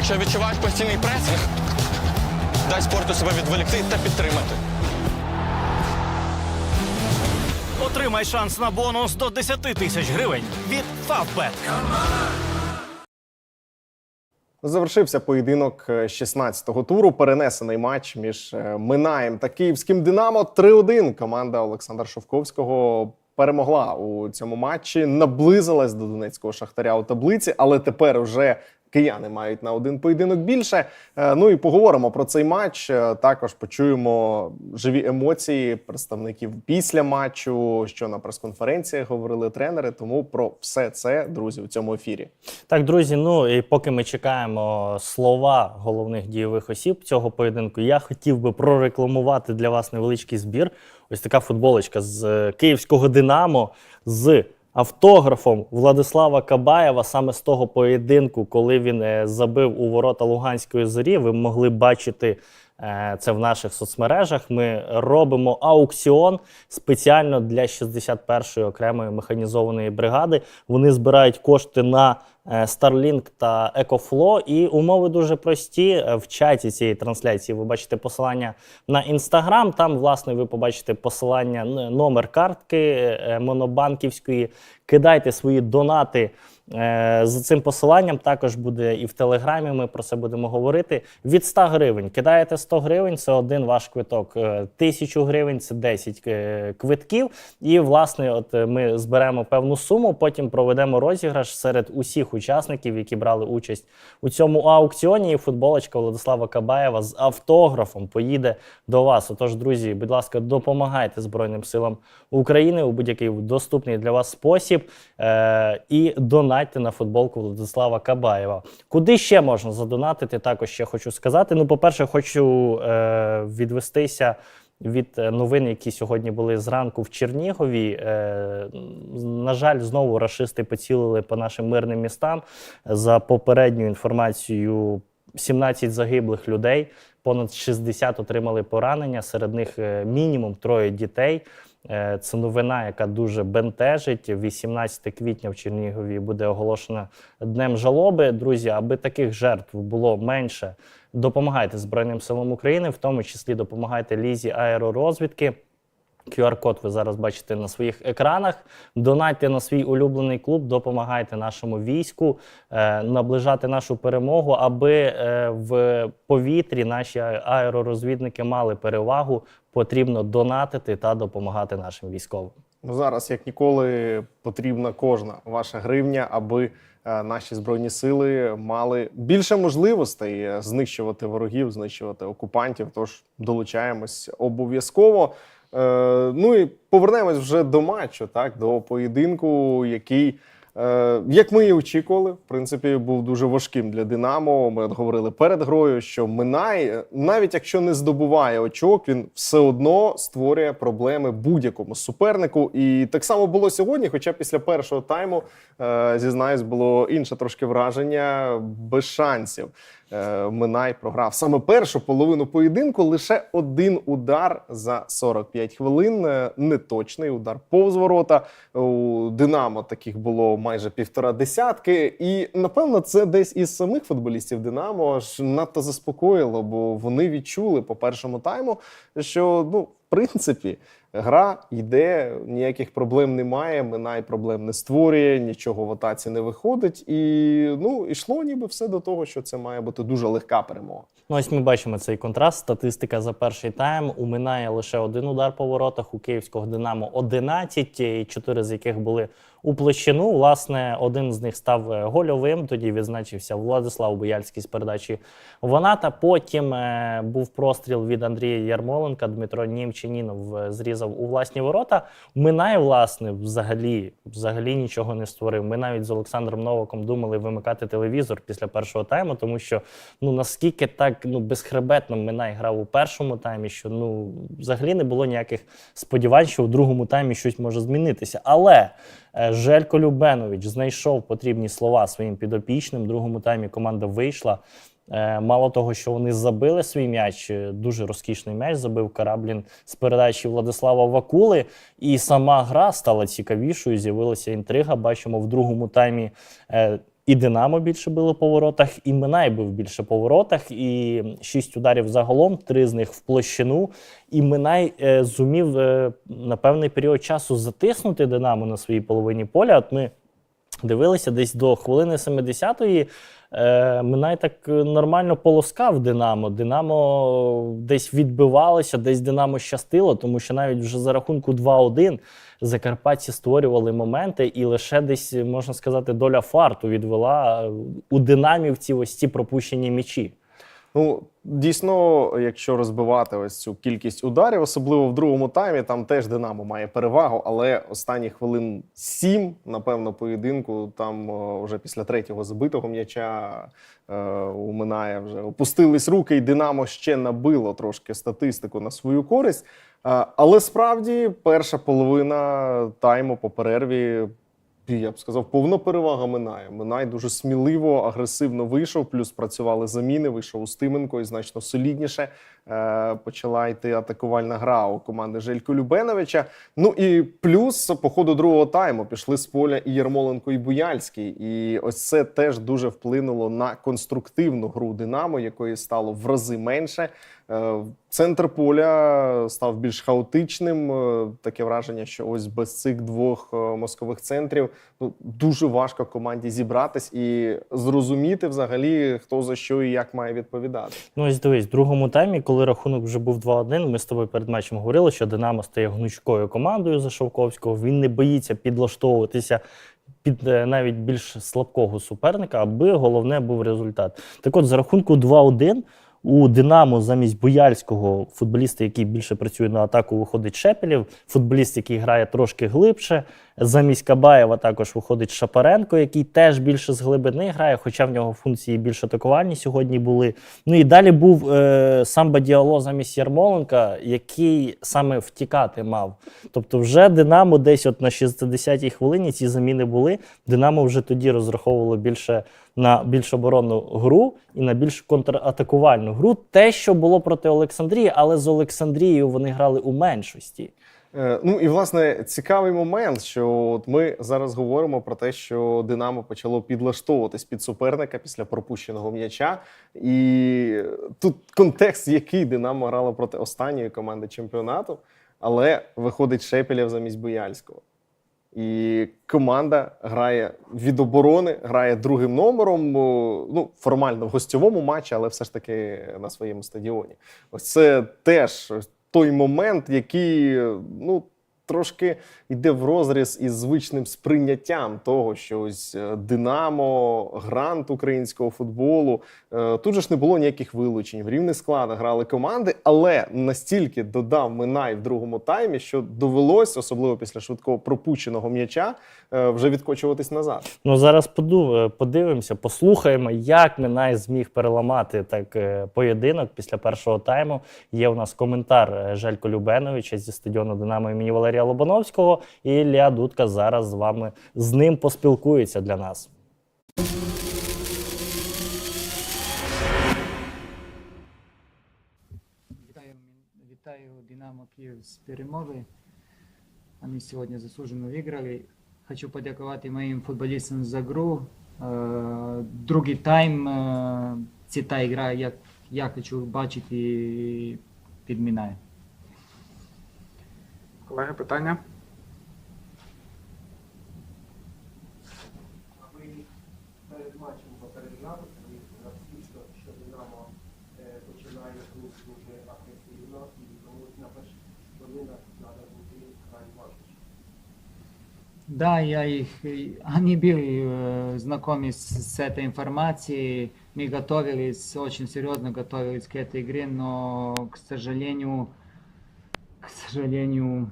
Якщо відчуваєш постійний пресинг, дай спорту себе відволікти та підтримати. Отримай шанс на бонус до 10 тисяч гривень від Favbet. Завершився поєдинок е, 16-го туру. Перенесений матч між е, Минаєм та Київським Динамо 3-1. Команда Олександра Шовковського перемогла у цьому матчі, наблизилась до Донецького шахтаря у таблиці, але тепер вже кияни мають на один поєдинок більше. Е, Ну і поговоримо про цей матч. Е, Також почуємо живі емоції представників після матчу, що на прес-конференціях говорили тренери. Тому про все це, друзі, у цьому ефірі. Так, друзі, ну і поки ми чекаємо слова головних дійових осіб цього поєдинку, я хотів би прорекламувати для вас невеличкий збір. Ось така футболочка з е, київського Динамо з автографом Владислава Кабаєва саме з того поєдинку, коли він е, забив у ворота Луганської зорі. Ви могли бачити це в наших соцмережах. Ми робимо аукціон спеціально для 61-ї окремої механізованої бригади. Вони збирають кошти на е, Starlink та EcoFlow. І умови дуже прості. Е, В чаті цієї трансляції ви бачите посилання на Instagram. Там, власне, ви побачите посилання номер картки е, монобанківської. Кидайте свої донати. Е, За цим посиланням також буде і в Телеграмі. Ми про це будемо говорити. Від 100 гривень кидаєте 100 гривень, це один ваш квиток. Е, 1000 гривень це 10 е, квитків. І власне, от ми зберемо певну суму. Потім проведемо розіграш серед усіх учасників, які брали участь у цьому аукціоні. І футболочка Владислава Кабаєва з автографом поїде до вас. Отож, друзі, будь ласка, допомагайте Збройним силам України у будь-який доступний для вас спосіб. Е, і донатьте на футболку Владислава Кабаєва. Куди ще можна задонатити? Також ще хочу сказати. Ну, по-перше, хочу е, відвестися. Від е, новин, які сьогодні були зранку в Чернігові, е, на жаль, знову рашисти поцілили по нашим мирним містам. За попередньою інформацією, 17 загиблих людей, понад 60 отримали поранення. Серед них е, мінімум троє дітей. Е, Це новина, яка дуже бентежить. 18 квітня в Чернігові буде оголошено днем жалоби. Друзі, аби таких жертв було менше, допомагайте Збройним силам України, в тому числі допомагайте лізі аеророзвідки. QR-код ви зараз бачите на своїх екранах. Донатьте на свій улюблений клуб, допомагайте нашому війську е, наближати нашу перемогу, аби е, в повітрі наші аеророзвідники мали перевагу. Потрібно донатити та допомагати нашим військовим. Ну, зараз, як ніколи, потрібна кожна ваша гривня, аби е, наші збройні сили мали більше можливостей е, знищувати ворогів, знищувати окупантів. Тож долучаємось обов'язково. Е, ну і повернемось вже до матчу, так до поєдинку, який. Е, Як ми і очікували, в принципі, був дуже важким для Динамо. Ми говорили перед грою, що Минай, навіть якщо не здобуває очок, він все одно створює проблеми будь-якому супернику. І так само було сьогодні. Хоча після першого тайму, е, зізнаюсь, було інше трошки враження без шансів. Е, Минай програв саме першу половину поєдинку. Лише один удар за 45 хвилин. е, Неточний удар повз ворота. У Динамо таких було майже півтора десятки. І напевно, це десь із самих футболістів Динамо аж надто заспокоїло, бо вони відчули по першому тайму, що ну, в принципі. Гра йде, ніяких проблем немає. Минай проблем не створює, нічого в атаці не виходить. І ну йшло ніби все до того, що це має бути дуже легка перемога. Ну, ось ми бачимо цей контраст. Статистика за перший тайм. У Минає лише один удар по воротах, у київського Динамо 11, чотири з яких були у площину. Власне, один з них став е, гольовим. Тоді відзначився Владислав Бояльський з передачі Ваната. Потім е, був простріл від Андрія Ярмоленка. Дмитро Німчанінов е, зрізав у власні ворота. Минає, власне, взагалі, взагалі нічого не створив. Ми навіть з Олександром Новаком думали вимикати телевізор після першого тайму, тому що ну наскільки так ну безхребетно Минай грав у першому таймі, що ну взагалі не було ніяких сподівань, що у другому таймі щось може змінитися. Але Желько Любенович знайшов потрібні слова своїм підопічним. В другому таймі команда вийшла. Е, Мало того, що вони забили свій м'яч, е, дуже розкішний м'яч забив Караблін з передачі Владислава Вакули, і сама гра стала цікавішою. З'явилася інтрига. Бачимо в другому таймі. І Динамо більше било по воротах, і Минай бив більше по воротах, і шість ударів загалом, три з них в площину. І Минай е, зумів е, на певний період часу затиснути Динамо на своїй половині поля. От ми дивилися десь до хвилини 70-ї. Е, Минай так е, нормально полоскав Динамо. Динамо десь відбивалося, десь Динамо щастило, тому що навіть вже за рахунку 2-1 закарпатці створювали моменти, і лише десь, можна сказати, доля фарту відвела е, у динамівці ось ці пропущені м'ячі. Ну, дійсно, якщо розбивати ось цю кількість ударів, особливо в другому таймі, там теж Динамо має перевагу, але останні хвилин сім, напевно, поєдинку, там вже після третього забитого м'яча е, у Минає вже опустились руки, і Динамо ще набило трошки статистику на свою користь. Е, але справді перша половина тайму по перерві я б сказав, повна перевага Минає. Минай дуже сміливо, агресивно вийшов, плюс працювали заміни, вийшов Устименко і значно солідніше почала йти атакувальна гра у команди Желько Любеновича. Ну і плюс по ходу другого тайму пішли з поля і Ярмоленко, і Буяльський. І ось це теж дуже вплинуло на конструктивну гру Динамо, якої стало в рази менше. Е, Центр поля став більш хаотичним. Е, Таке враження, що ось без цих двох е, мозкових центрів ну дуже важко команді зібратись і зрозуміти взагалі, хто за що і як має відповідати. Ну, ось дивись, в другому таймі, коли рахунок вже був 2-1, ми з тобою перед матчем говорили, що Динамо стає гнучкою командою за Шовковського. Він не боїться підлаштовуватися під е, навіть більш слабкого суперника, аби головне був результат. Так от, за рахунку 2-1 у Динамо замість Бояльського футболіста, який більше працює на атаку, виходить Шепелєв, футболіст, який грає трошки глибше. Замість Кабаєва також виходить Шапаренко, який теж більше з глибини грає, хоча в нього функції більш атакувальні сьогодні були. Ну і далі був е, самба Діало замість Ярмоленка, який саме втікати мав. Тобто, вже Динамо десь от на 60-й хвилині ці заміни були. Динамо вже тоді розраховувало більше на більш оборонну гру і на більш контратакувальну гру. Те, що було проти Олександрії, але з Олександрією вони грали у меншості. Е, Ну і власне цікавий момент, що от ми зараз говоримо про те, що Динамо почало підлаштовуватись під суперника після пропущеного м'яча. І тут контекст, який Динамо грало проти останньої команди чемпіонату, але виходить Шепелєв замість Бояльського. І команда грає від оборони, грає другим номером. Ну, формально в гостьовому матчі, але все ж таки на своєму стадіоні. Ось це теж той момент, який ну. Трошки йде в розріз із звичним сприйняттям того, що ось е, Динамо, грант українського футболу. Е, Тут же ж не було ніяких вилучень. В рівних складах грали команди, але настільки додав Минай в другому таймі, що довелось, особливо після швидкого пропущеного м'яча, вже відкочуватись назад. Ну зараз поду- е, подивимося, послухаємо, як Минай зміг переламати так е, поєдинок після першого тайму. Є у нас коментар е, Желько Любеновича зі стадіону Динамо імені Валерія Лобановського. І Ілля Дудка зараз з вами з ним поспілкується для нас. Динамо Київ з перемоги. Вони сьогодні заслужено виграли. Хочу подякувати моїм футболістам за гру. Е, Другий тайм це та гра, як я хочу бачити підмінає. Колеги, питання? Да, я их, они были э, знакомы с, с этой информацией, мы готовились, очень серьезно готовились к этой игре, но, к сожалению, к сожалению,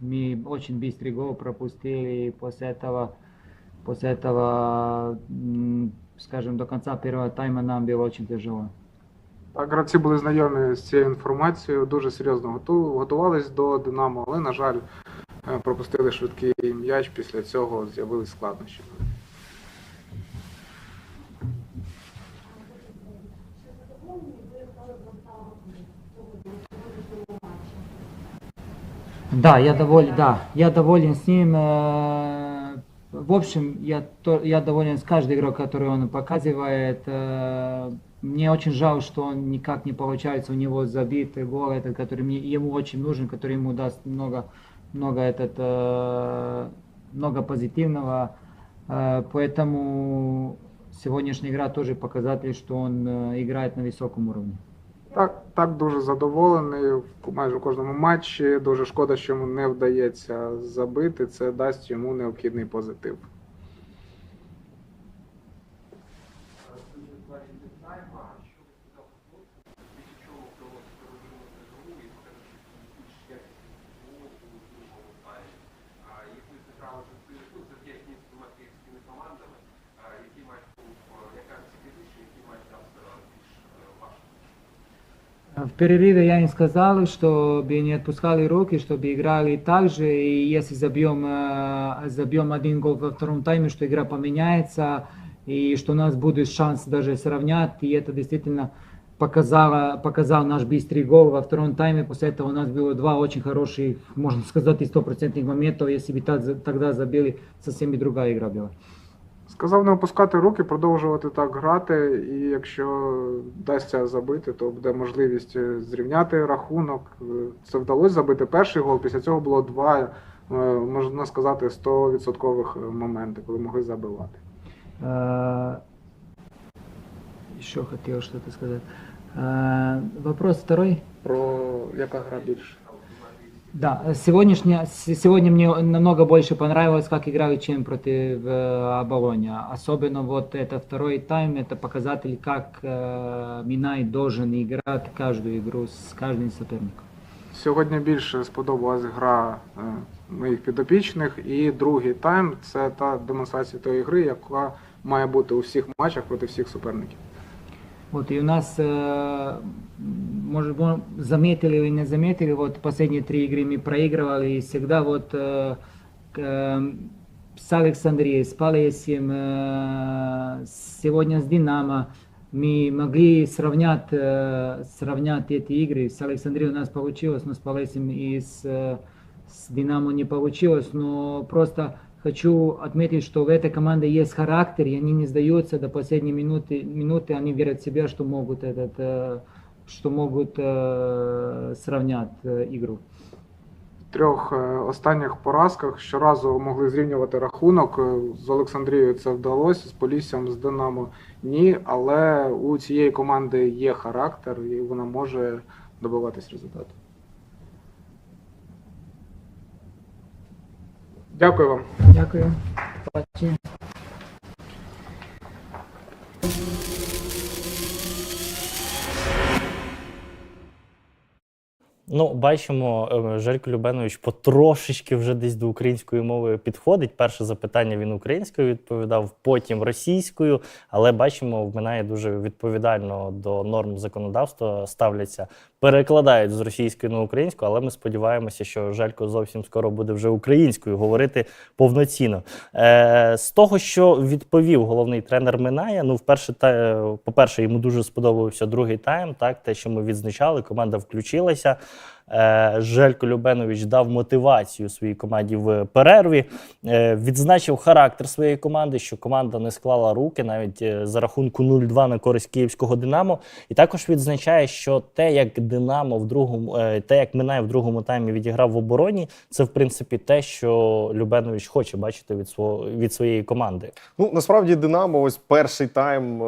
мы очень быстрый гол пропустили, и после этого, после этого, м, скажем, до конца первого тайма нам было очень тяжело. Так, гравці були знайомі з цією інформацією, дуже серйозно готу- готувались до Динамо, але, на жаль, е, пропустили швидкий м'яч. Після цього з'явились складнощі. Да, я доволен, да, я доволен с ним. э, в общем, я, я доволен с каждой игрой, которую он показывает. Э, Мне очень жаль, что он никак не получается у него забитый гол, этот, который мне, ему очень нужен, который ему даст много, много, этот, э, много позитивного. Э, Поэтому сегодняшняя игра тоже показатель, что он э, играет на высоком уровне. Так, так дуже задоволений в майже в кожному матчі. Дуже шкода, що йому не вдається забити. Це дасть йому необхідний позитив. Перерыве я им сказал, чтобы не отпускали руки, чтобы играли так же, и если забьем, э, забьем один гол во втором тайме, что игра поменяется, и что у нас будет шанс даже сравнять, и это действительно показало, показал наш быстрый гол во втором тайме. После этого у нас было два очень хороших, можно сказать, и стопроцентных моментов. Если бы тогда забили, совсем и другая игра была. Сказав не опускати руки, продовжувати так грати, і якщо вдасться забити, то буде можливість е, зрівняти рахунок. Е, Це вдалося забити перший гол. Після цього було два, е, можна сказати, 100% моменти, коли могли забивати. Еще хотел что-то. Э, Вопрос второй. Про яка гра більше? Да, сегодняшняя, с- сегодня мне намного больше понравилось, как играли, чем против э, Оболоня. Особенно вот это второй тайм, это показатель, как э, Минай должен играть каждую игру с каждым соперником. Сьогодні більше сподобалась гра е, моїх підопічних, і другий тайм це та демонстрація тої гри, яка має бути у всіх матчах проти всіх суперників. Вот, и у нас, э, может, вы заметили или не заметили, вот последние три игры мы проигрывали, и всегда вот э, э, с Александрией, с Полесьем, э, сегодня с Динамо, мы могли сравнять, сравнять эти игры. С Александрией у нас получилось, но с Полесьем и с, с Динамо не получилось, но просто хочу отметить, что в этой команде есть характер, и они не сдаются до последней минуты, минуты они верят в себя, что могут этот, э, что могут э, сравнять э, игру. В трьох е, останніх поразках щоразу могли зрівнювати рахунок. Е, З Олександрією це вдалося, з Поліссям, з Динамо ні. Але у цієї команди є характер і вона може добиватись результату. Дякую вам. Дякую. Ну, бачимо, е, Желько Любенович потрошечки вже десь до української мови підходить. Перше запитання він українською відповідав, потім російською. Але бачимо, в Минає дуже відповідально до норм законодавства ставляться, перекладають з російської на українську. Але ми сподіваємося, що Желько зовсім скоро буде вже українською говорити повноцінно. Е, з того, що відповів головний тренер Минає, ну, вперше, та, е, по-перше, йому дуже сподобався другий тайм. Так, те, що ми відзначали, команда включилася. Е, Желько Любенович дав мотивацію своїй команді в перерві, е, відзначив характер своєї команди, що команда не склала руки навіть е, за рахунку 0-2 на користь київського Динамо. І також відзначає, що те, як Динамо в другому, те, як Минай в другому таймі відіграв в обороні, це в принципі те, що Любенович хоче бачити від свого від своєї команди. Ну насправді Динамо, ось перший тайм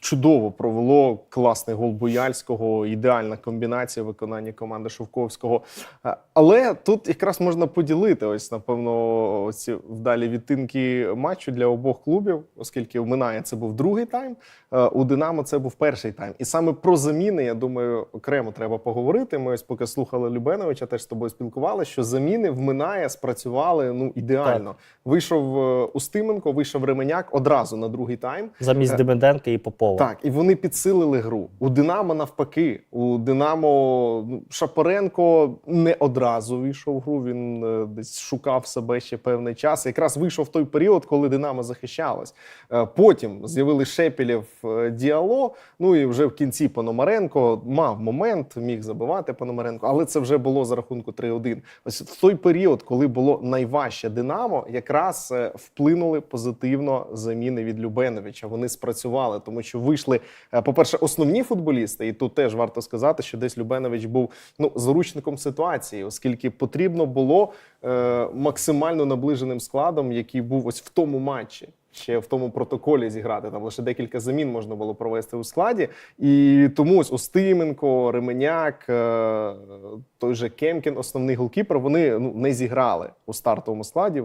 чудово провело класний гол Буяльського, ідеальна комбінація виконання команди Шовковського. Е, Але тут якраз можна поділити ось, напевно, ці вдалі відтинки матчу для обох клубів, оскільки у Минає це був другий тайм, е, у Динамо це був перший тайм. І саме про заміни, я думаю, окремо треба поговорити. Ми ось поки слухали Любеновича, теж з тобою спілкувалися, що заміни в Минає спрацювали ну ідеально. Вийшов е, Устименко, вийшов Ременяк одразу на другий тайм. Замість Демиденка і Попова. Так, і вони підсилили гру. У Динамо навпаки. У Динамо ну, Шапоренко не одразу вийшов в гру. Він е, десь шукав себе ще певний час. Якраз вийшов той період, коли Динамо захищалось. Е, Потім з'явили Шепілєв е, Діало. Ну і вже в кінці Пономаренко мав момент, міг забивати Пономаренко, але це вже було за рахунку 3-1. Ось в той період, коли було найважче Динамо, якраз вплинули позитивно заміни від Любеновича. Вони спрацювали, тому що вийшли, е, по-перше, основні футболісти, і тут теж варто сказати, що десь Любенович був ну заручником ситуації, оскільки потрібно було е, максимально наближеним складом, який був ось в тому матчі. Ще в тому протоколі зіграти там лише декілька замін можна було провести у складі, і тому ось Устименко, Ременяк, е, той же Кемкін, основний голкіпер, вони ну не зіграли у стартовому складі.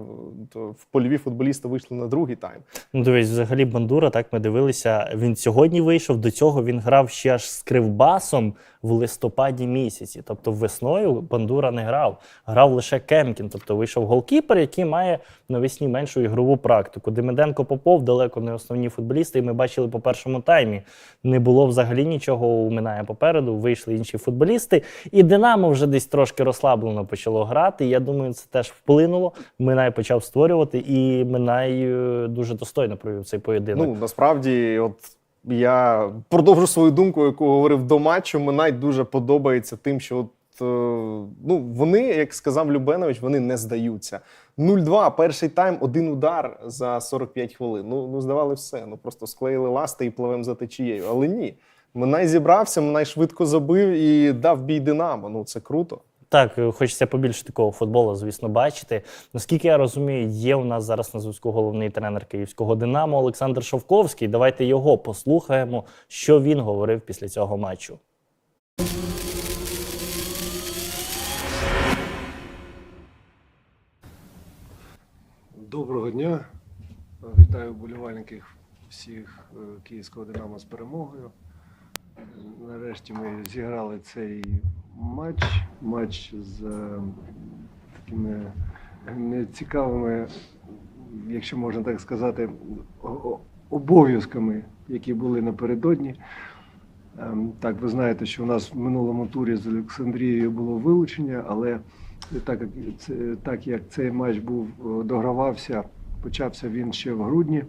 В польові футболісти вийшли на другий тайм. Ну, дивись, взагалі Бандура, так ми дивилися. Він сьогодні вийшов. До цього він грав ще аж з кривбасом в листопаді місяці. Тобто весною Бандура не грав, грав лише Кемкін. Тобто вийшов голкіпер, який має навесні меншу ігрову практику. Демиденко Попов далеко не основні футболісти. І ми бачили по першому таймі. Не було взагалі нічого у Минає попереду. Вийшли інші футболісти. І Динамо вже десь трошки розслаблено почало грати. Я думаю, це теж вплинуло. Минай почав створювати, і Минай е, дуже достойно провів цей поєдинок. Ну насправді, от я продовжу свою думку, яку говорив до матчу. Мені дуже подобається тим, що от, е, ну, вони, як сказав Любенович, вони не здаються. 0-2, перший тайм, один удар за 45 хвилин. Ну, ну здавали все. Ну просто склеїли ласти і пливемо за течією. Але ні. Минай зібрався, Минай швидко забив і дав бій Динамо. Ну це круто. Так, е, хочеться побільше такого футболу, звісно, бачити. Наскільки я розумію, є у нас зараз на зв'язку головний тренер київського Динамо Олександр Шовковський. Давайте його послухаємо, що він говорив після цього матчу. Доброго дня. Вітаю вболівальників всіх е, київського Динамо з перемогою. Нарешті ми зіграли цей матч. Матч з е, такими нецікавими, якщо можна так сказати, обов'язками, які були напередодні. Ем, Так, ви знаєте, що у нас в минулому турі з Олександрією було вилучення, але так як, так як цей матч був е, догравався, почався він ще в грудні.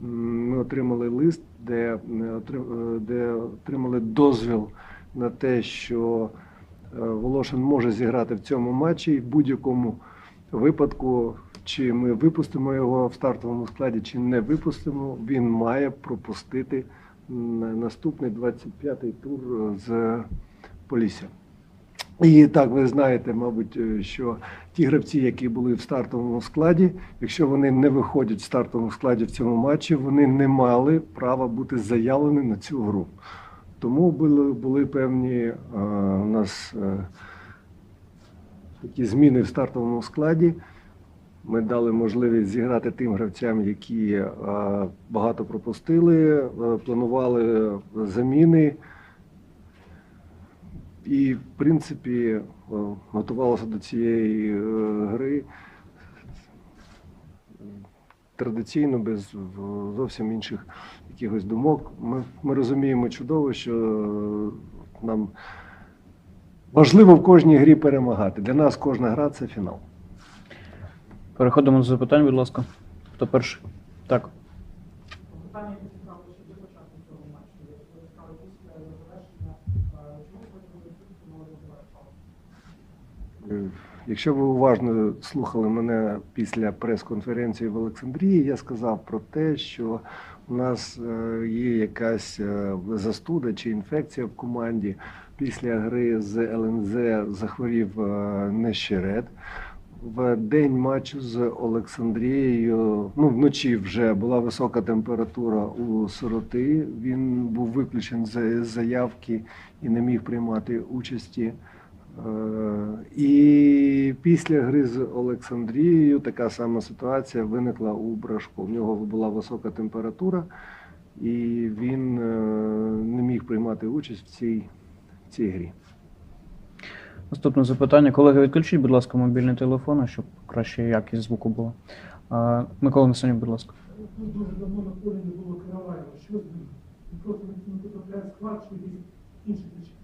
Ми отримали лист, де, е, е, де отримали дозвіл на те, що Волошин може зіграти в цьому матчі і в будь-якому випадку, чи ми випустимо його в стартовому складі, чи не випустимо, він має пропустити наступний 25-й тур з Полісся. І так, ви знаєте, мабуть, е, що ті гравці, які були в стартовому складі, якщо вони не виходять в стартовому складі в цьому матчі, вони не мали права бути заявлені на цю гру. Тому були, були певні е, у нас е, такі зміни в стартовому складі. Ми дали можливість зіграти тим гравцям, які е, багато пропустили, е, планували заміни. І, в принципі, е, готувалося до цієї е, гри традиційно, без зовсім інших якихось думок. Ми, ми розуміємо чудово, що нам важливо в кожній грі перемагати. Для нас кожна гра це фінал. Переходимо до запитань, будь ласка. Хто перший? Так. Е, Якщо ви уважно слухали мене після прес-конференції в Олександрії, я сказав про те, що у нас е, є якась е, застуда чи інфекція в команді. Після гри з ЛНЗ захворів е, Нещерет. В день матчу з Олександрією, ну вночі вже була висока температура у сироти. Він був виключений з заявки і не міг приймати участі. Е, І після гри з Олександрією така сама ситуація виникла у Брашко. В нього була висока температура, і він е, не міг приймати участь в цій, в цій грі. Наступне запитання. Колеги, відключіть, будь ласка, мобільні телефони, щоб краще якість звуку була. А, Микола Насонів, будь ласка. дуже давно на полі не було Караваєва. Що з ним? Він просто не потрапляє в склад чи інші причини?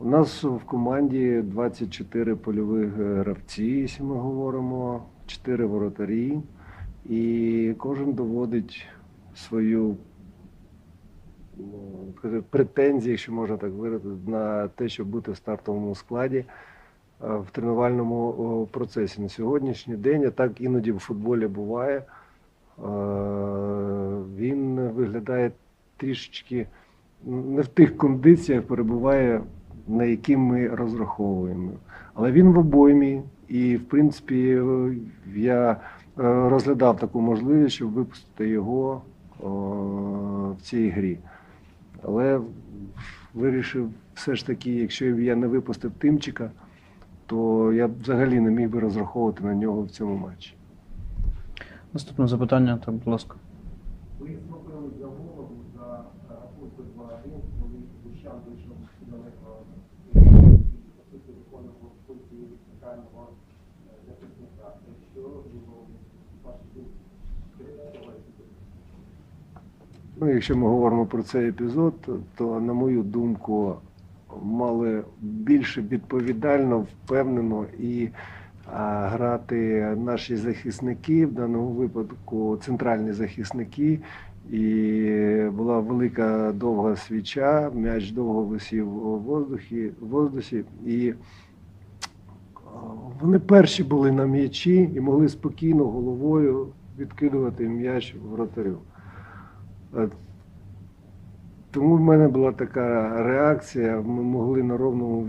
У нас в команді 24 польових е, гравці, якщо ми говоримо, 4 воротарі, і кожен доводить свою ну, претензії, якщо можна так виразити, на те, щоб бути в стартовому складі е, в тренувальному процесі. На сьогоднішній день, а так іноді в футболі буває, е, він виглядає трішечки не в тих кондиціях перебуває, на які ми розраховуємо. Але він в обоймі, і, в принципі, я е, розглядав таку можливість, щоб випустити його о, в цій грі. Але вирішив все ж таки, якщо б я не випустив Тимчика, то я б взагалі не міг би розраховувати на нього в цьому матчі. Наступне запитання, так, будь ласка. Ви зробили за голову за рахунку 2-1, коли Бущан вийшов далеко і, по суті, виконував функції центрального е, захисника. Що було ваші думки? Ну, якщо ми говоримо про цей епізод, то, на мою думку, мали більше відповідально, впевнено і грати наші захисники, в даному випадку центральні захисники. І була велика довга свіча, м'яч довго висів у воздухі, воздусі, і вони перші були на м'ячі і могли спокійно головою відкидувати м'яч вратарю. Е, Тому в мене була така реакція. Ми могли на ровному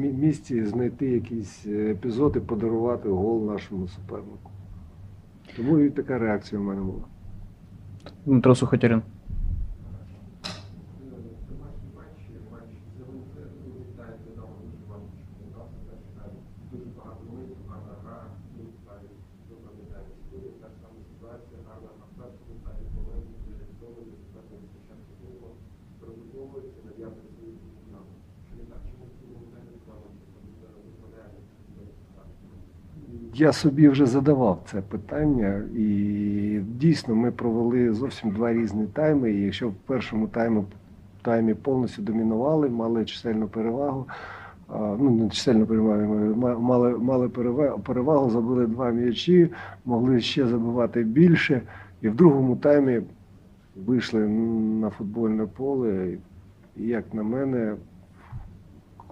місці знайти якийсь е, епізод і подарувати гол нашому супернику. Тому і така реакція в мене була. Дмитро Сухотярин. Я собі вже задавав це питання, і дійсно ми провели зовсім два різні тайми. І якщо в першому таймі, таймі повністю домінували, мали чисельну перевагу, ну не чисельну перевагу, ма- мали, мали перевагу, забили два м'ячі, могли ще забивати більше. І в другому таймі вийшли на футбольне поле. І, як на мене,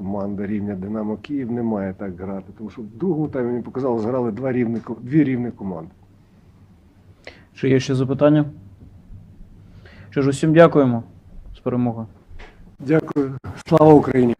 команда рівня Динамо Київ не має так грати. Тому що в другому таймі мені показало, зграли два рівні, дві рівні команди. Чи є ще запитання? Що ж, усім дякуємо. З перемогою. Дякую. Слава Україні!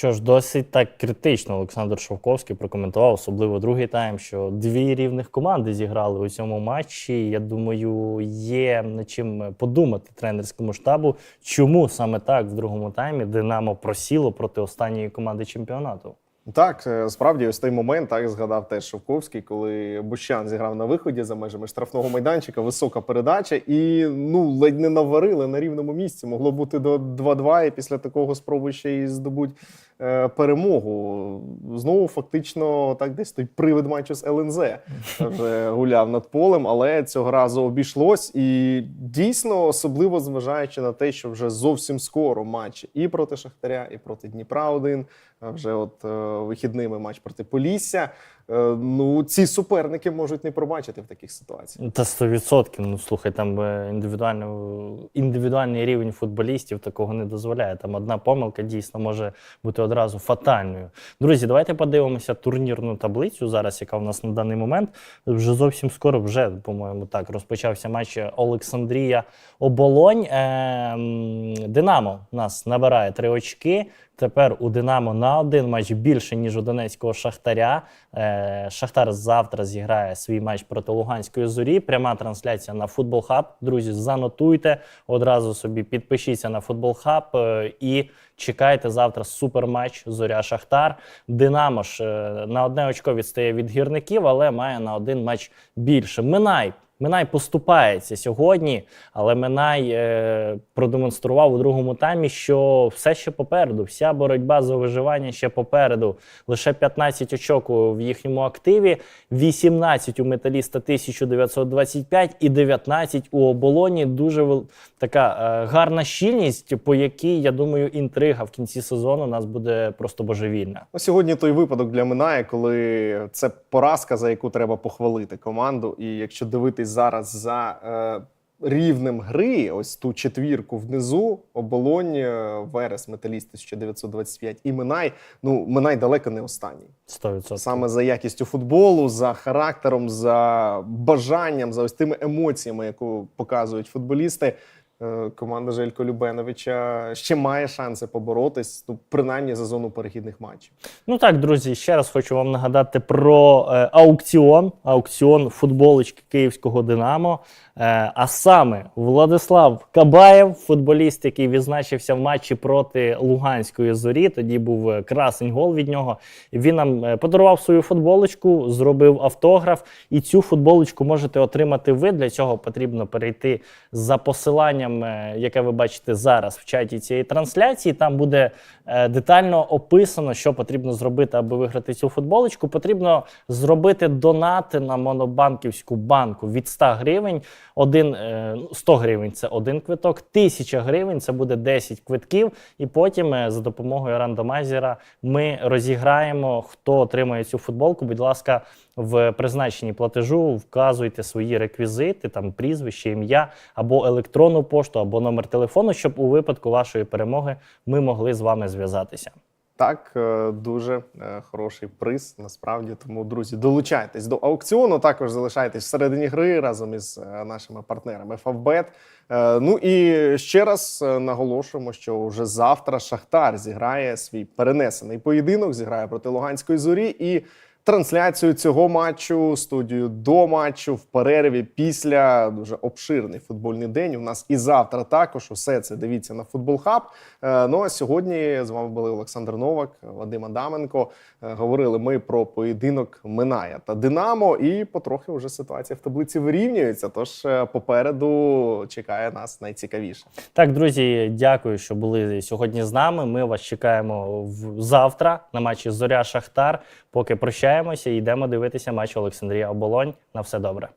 Що ж, досить так критично Олександр Шовковський прокоментував, особливо другий тайм, що дві рівних команди зіграли у цьому матчі. Я думаю, є над чим подумати тренерському штабу, чому саме так в другому таймі Динамо просіло проти останньої команди чемпіонату. Так, е, справді ось той момент, так згадав теж Шовковський, коли Бущан зіграв на виході за межами штрафного майданчика, висока передача, і ну ледь не наварили на рівному місці. Могло бути до 2-2, і після такого спробуй ще й здобуть перемогу. Знову фактично так десь той привид матчу з ЛНЗ вже гуляв над полем, але цього разу обійшлось. І дійсно, особливо зважаючи на те, що вже зовсім скоро матчі і проти Шахтаря, і проти Дніпра 1 вже от е, вихідними матч проти Полісся. Е, ну, ці суперники можуть не пробачити в таких ситуаціях. Та 100%. Ну слухай, там е, індивідуально, індивідуальний рівень футболістів такого не дозволяє. Там одна помилка дійсно може бути одразу фатальною. Друзі, давайте подивимося турнірну таблицю зараз, яка в нас на даний момент. Вже зовсім скоро, вже, по-моєму, так розпочався матч Олександрія Оболонь. Е, Динамо нас набирає три очки. Тепер у Динамо на один матч більше, ніж у Донецького Шахтаря. Е, Шахтар завтра зіграє свій матч проти Луганської зорі. Пряма трансляція на Футбол Хаб. Друзі, занотуйте одразу собі підпишіться на Футбол Хаб е, і чекайте завтра суперматч Зоря Шахтар. Динамо ж е, на одне очко відстає від гірників, але має на один матч більше. Минай Минай поступається сьогодні, але Минай е, продемонстрував у другому таймі, що все ще попереду. Вся боротьба за виживання ще попереду. Лише 15 очок в їхньому активі, 18 у металіста 1925 і 19 у оболоні. Дуже вел- така е, гарна щільність, по якій, я думаю, інтрига в кінці сезону у нас буде просто божевільна. Ну, сьогодні той випадок для Минає, коли це поразка, за яку треба похвалити команду. І якщо дивитись зараз за е, рівнем гри, ось ту четвірку внизу, оболонь, е, Верес, Металіст 1925 і Минай. Ну, Минай далеко не останній. 100%. Саме за якістю футболу, за характером, за бажанням, за ось тими емоціями, яку показують футболісти. Е, Команда Желько Любеновича ще має шанси поборотись, ну принаймні за зону перехідних матчів. Ну так, друзі, ще раз хочу вам нагадати про е, аукціон, аукціон футболочки київського Динамо. Е, а саме Владислав Кабаєв, футболіст, який відзначився в матчі проти Луганської зорі. Тоді був е, красень гол від нього. Він нам е, подарував свою футболочку, зробив автограф. І цю футболочку можете отримати ви. Для цього потрібно перейти за посиланням, яке ви бачите зараз в чаті цієї трансляції. Там буде детально описано, що потрібно зробити, аби виграти цю футболочку. Потрібно зробити донати на монобанківську банку від 100 гривень. Один, е, ну, 100 гривень це один квиток, 1000 гривень це буде 10 квитків. І потім е, за допомогою рандомайзера ми розіграємо, хто отримає цю футболку. Будь ласка, в призначенні платежу вказуйте свої реквізити, там прізвище, ім'я або електронну пошту, або номер телефону, щоб у випадку вашої перемоги ми могли з вами зв'язатися. Так, е, дуже е, хороший приз насправді. Тому, друзі, долучайтесь до аукціону. Також залишайтесь всередині гри разом із е, нашими партнерами. Е, Ну і ще раз наголошуємо, що вже завтра Шахтар зіграє свій перенесений поєдинок, зіграє проти Луганської зорі і. Трансляцію цього матчу, студію до матчу в перерві після дуже обширний футбольний день. У нас і завтра також усе це дивіться на Футбол Хаб. Е, Ну а сьогодні з вами були Олександр Новак, Вадим Адаменко. Е, Говорили ми про поєдинок Миная та Динамо. І потрохи вже ситуація в таблиці вирівнюється. Тож е, попереду чекає нас найцікавіше. Так, друзі, дякую, що були сьогодні з нами. Ми вас чекаємо завтра на матчі Зоря Шахтар. Поки прощаємося і йдемо дивитися матч Олександрія Оболонь. На все добре.